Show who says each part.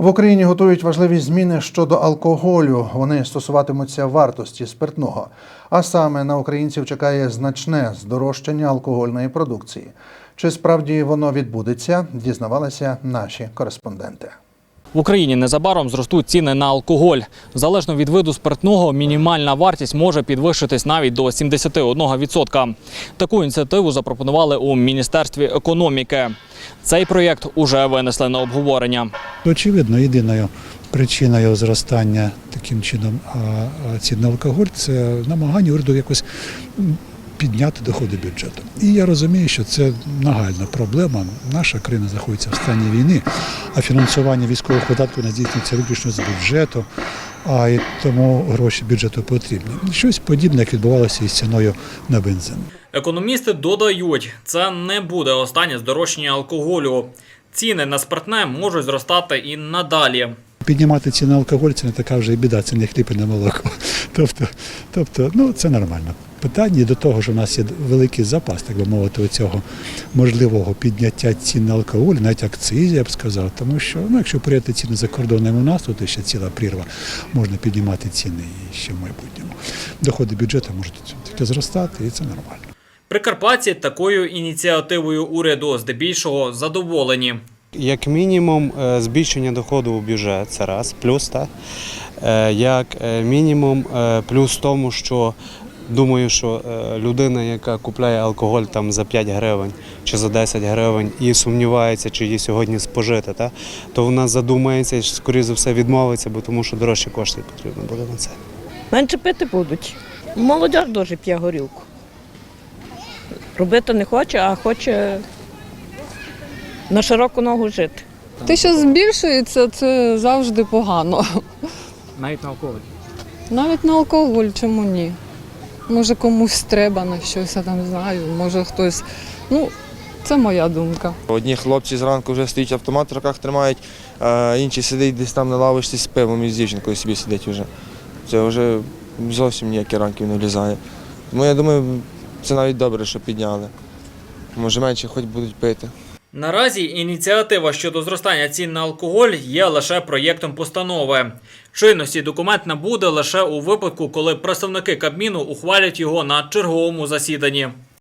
Speaker 1: В Україні готують важливі зміни щодо алкоголю. Вони стосуватимуться вартості спиртного. А саме на українців чекає значне здорожчання алкогольної продукції. Чи справді воно відбудеться, дізнавалися наші кореспонденти.
Speaker 2: В Україні незабаром зростуть ціни на алкоголь. Залежно від виду спиртного, мінімальна вартість може підвищитись навіть до 71%. Таку ініціативу запропонували у Міністерстві економіки. Цей проєкт уже винесли на обговорення.
Speaker 3: Очевидно, єдиною причиною зростання таким чином цін на алкоголь це намагання уряду якось підняти доходи бюджету. І я розумію, що це нагальна проблема. Наша країна знаходиться в стані війни, а фінансування військових видатків здійснюється виключно з бюджету. А і тому гроші бюджету потрібні. Щось подібне, як відбувалося із ціною на бензин.
Speaker 2: Економісти додають, це не буде останнє здорожчання алкоголю. Ціни на спиртне можуть зростати і надалі.
Speaker 3: Піднімати ціни на алкоголь це не така вже і біда, це не хліб і не молоко. Тобто, тобто, ну це нормально. Питання до того, що в нас є великий запас, так би мовити, цього можливого підняття цін на алкоголь, навіть акцизі, я б сказав, тому що ну, якщо порівняти ціни за кордоном у нас, тут ще ціла прірва, можна піднімати ціни і ще в майбутньому. Доходи бюджету можуть зростати, і це нормально.
Speaker 2: Прикарпатці такою ініціативою уряду здебільшого задоволені.
Speaker 4: Як мінімум, е, збільшення доходу у бюджет це раз, плюс так. Е, Як е, мінімум, плюс в тому, що думаю, що людина, яка купляє алкоголь там за 5 гривень чи за 10 гривень і сумнівається, чи її сьогодні спожити, та, то вона задумається і скоріше за все відмовиться, бо тому що дорожчі кошти потрібно буде на це.
Speaker 5: Менше пити будуть. Молодь дуже п'є горілку. Робити не хоче, а хоче на широку ногу жити.
Speaker 6: Те, що збільшується, це завжди погано.
Speaker 2: Навіть на алкоголь.
Speaker 6: Навіть на алкоголь, чому ні? Може комусь треба на щось, я там знаю, може хтось. Ну, це моя думка.
Speaker 7: Одні хлопці зранку вже стоять автомат в руках тримають, а інші сидять десь там на лавочці з пивом і з дівчинкою собі сидять вже. Це вже зовсім ніякі ранки не влізає. Тому я думаю, це навіть добре, що підняли. Може менше хоч будуть пити.
Speaker 2: Наразі ініціатива щодо зростання цін на алкоголь є лише проєктом постанови. Чинності документ набуде лише у випадку, коли представники Кабміну ухвалять його на черговому засіданні.